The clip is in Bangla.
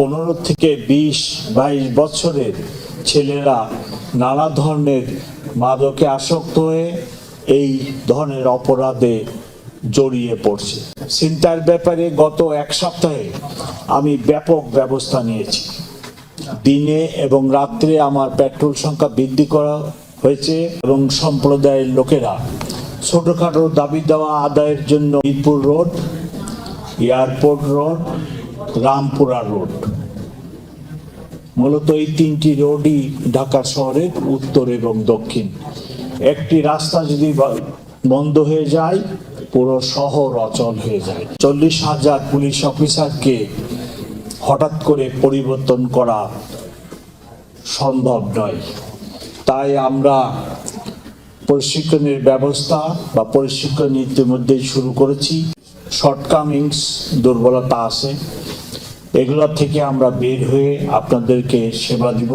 পনেরো থেকে বিশ, বাইশ বছরের ছেলেরা নানা ধরনের মাদকে আসক্ত হয়ে এই ধরনের অপরাধে জড়িয়ে পড়ছে। চিন্তার ব্যাপারে গত এক সপ্তাহে আমি ব্যাপক ব্যবস্থা নিয়েছি। দিনে এবং রাত্রে আমার পেট্রোল সংখ্যা বৃদ্ধি করা হয়েছে এবং সম্প্রদায়ের লোকেরা ছোটখাটো দাবি দেওয়া আদায়ের জন্য Mirpur road, airport road Rampura road. মূলত এই তিনটি রোডই ঢাকা শহরের উত্তর এবং দক্ষিণ। একটি রাস্তা যদি বন্ধ হয়ে যায়, পুরো শহর অচল হয়ে যায়। চল্লিশ হাজার পুলিশ অফিসারকে হঠাৎ করে পরিবর্তন করা সম্ভব নয়। তাই আমরা প্রশিক্ষণের ব্যবস্থা বা প্রশিক্ষণ ইতিমধ্যেই শুরু করেছি। শর্টকামিংস দুর্বলতা আছে এগুলো থেকে আমরা বের হয়ে আপনাদেরকে সেবা দিব।